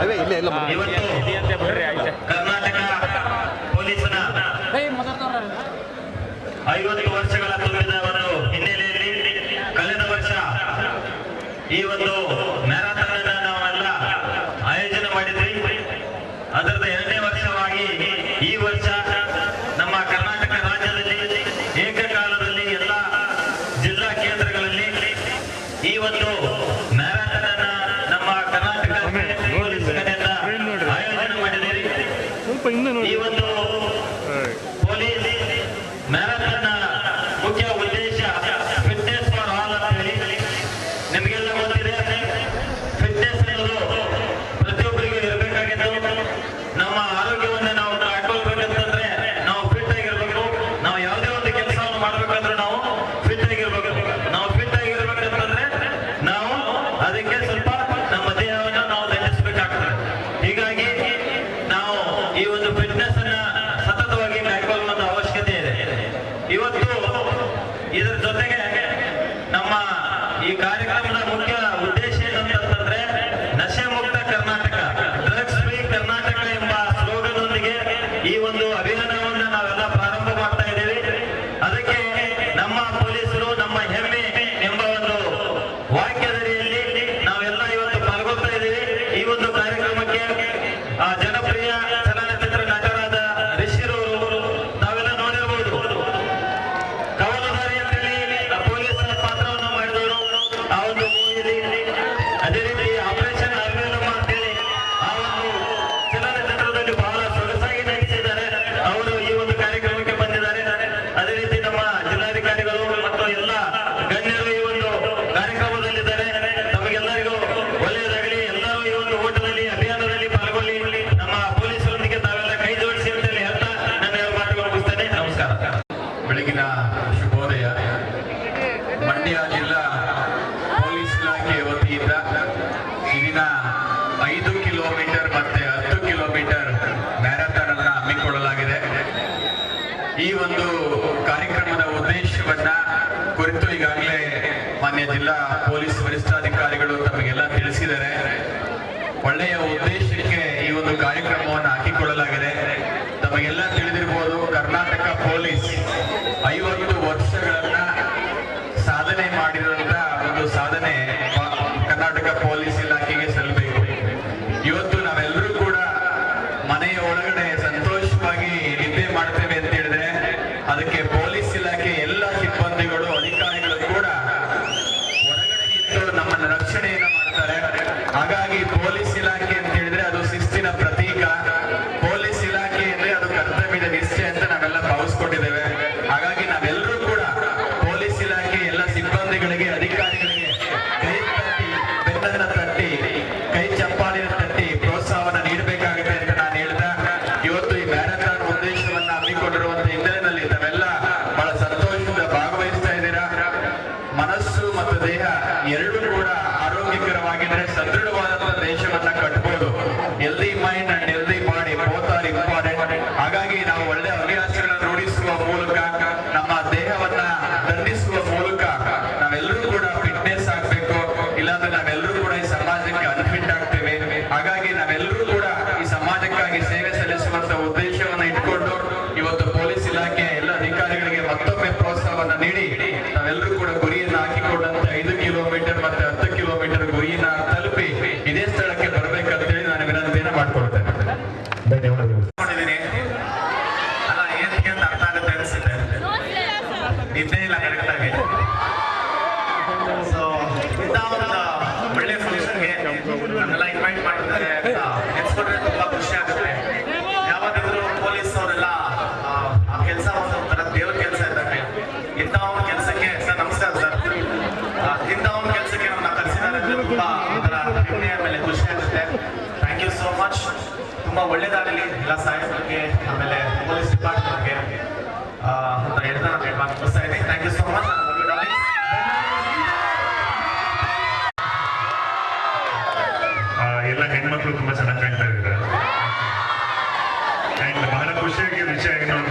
ಅದೇ ಇಲ್ಲ ಇಲ್ಲ ಕರ್ನಾಟಕ ಪೊಲೀಸನ ಐವತ್ತು ವರ್ಷಗಳ ತುಂಬಿದವರು ಹಿನ್ನೆಲೆಯಲ್ಲಿ ಕಳೆದ ವರ್ಷ ಈ ಒಂದು ಮ್ಯಾರಾಥಾನ್ ನಾವೆಲ್ಲ ಆಯೋಜನೆ ಮಾಡಿದ್ವಿ. ಅದರದ ಎರಡನೇ ವರ್ಷವಾಗಿ ಈ ವರ್ಷ ನಮ್ಮ ಕರ್ನಾಟಕ ರಾಜ್ಯದಲ್ಲಿ ಏಕಕಾಲದಲ್ಲಿ ಎಲ್ಲ ಜಿಲ್ಲಾ ಕೇಂದ್ರಗಳಲ್ಲಿ ಈ ಒಂದು కార్యక్రమం జిల్లా పోలీస్ వరిష్టాధికారి again. ಎಲ್ಲ ಬಗ್ಗೆ ಆಮೇಲೆ ಪೊಲೀಸ್ ಡಿಪಾರ್ಟ್ಮೆಂಟ್ಗೆ ಅಂತ ಹೇಳ್ತಾ ನಾನು ಹೇಳ್ಬಾರ್ದು ಬರ್ತಾ ಇದ್ದೀನಿ. ಥ್ಯಾಂಕ್ ಯು ಸೊ ಮಚ್ ಎಲ್ಲ ಹೆಣ್ಮಕ್ಳು ತುಂಬಾ ಚೆನ್ನಾಗಿ ಹೇಳ್ತಾ ಇದ್ದಾರೆ. ಬಹಳ ಖುಷಿಯಾಗಿ ವಿಷಯ ಏನು ಅಂತ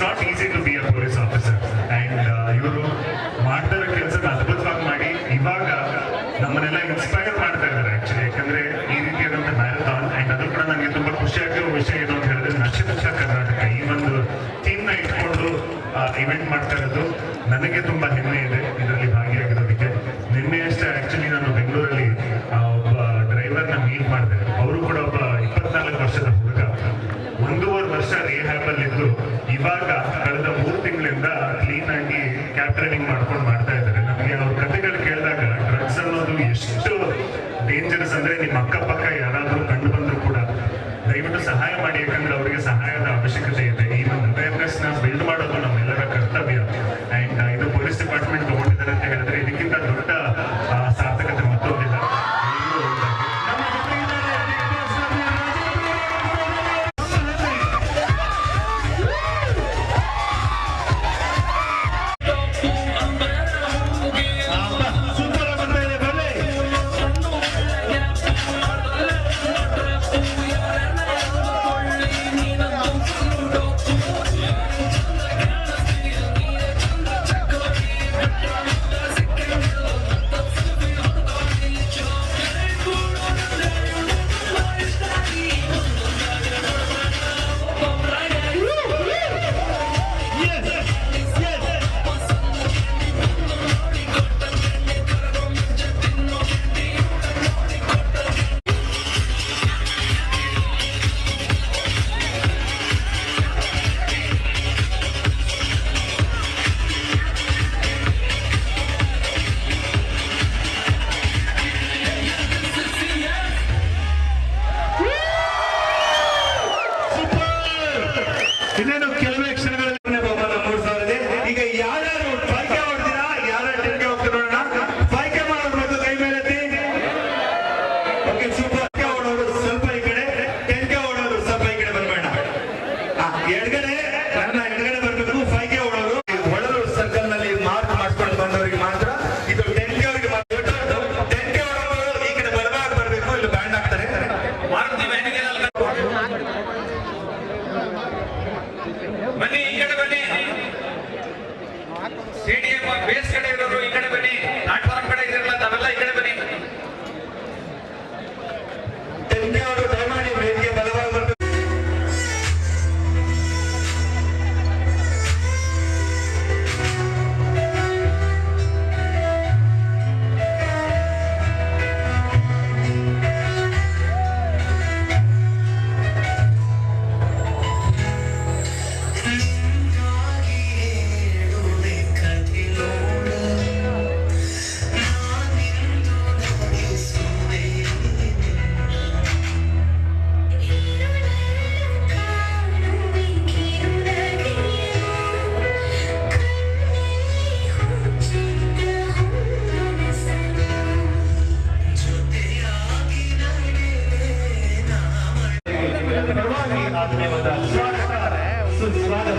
it's not easy to be a police officer and ಇವರು ಮಾಡ್ತಾ ಇರೋ ಕೆಲಸನ ಅದ್ಭುತವಾಗಿ ಮಾಡಿ. ಇವಾಗ ನಮ್ಮನ್ನೆಲ್ಲ ಇನ್ಸ್ಪೈರ್ ಮಾಡ್ತಾ ಇದ್ದಾರೆ ಆಕ್ಚುಲಿ ಯಾಕಂದ್ರೆ ಈ ರೀತಿಯಾದಂತಹ ಮ್ಯಾರಥಾನ್ ಅಂಡ್ ಅದು ಕೂಡ ನನಗೆ ತುಂಬಾ ಖುಷಿ ವಿಷಯ ಏನು ಅಂತ ಹೇಳಿದ್ರೆ ನಕ್ಷತ್ರ ಕರ್ನಾಟಕ ಈ ಒಂದು ಥೀಮ್ನ ಇಟ್ಕೊಂಡು ಇವೆಂಟ್ ಮಾಡ್ತಾ ಇರೋದು ನನಗೆ ತುಂಬಾ ಹೆಮ್ಮೆ ಇದೆ. ಇದರ மக்கள் ಎಡಗಡೆ ಎಡಗಡೆ ಆತ್ಮೀಯವಾದ ಸ್ವಾಗತ ಸುಸ್ವಾಗತ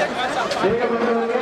네, 내가 먼저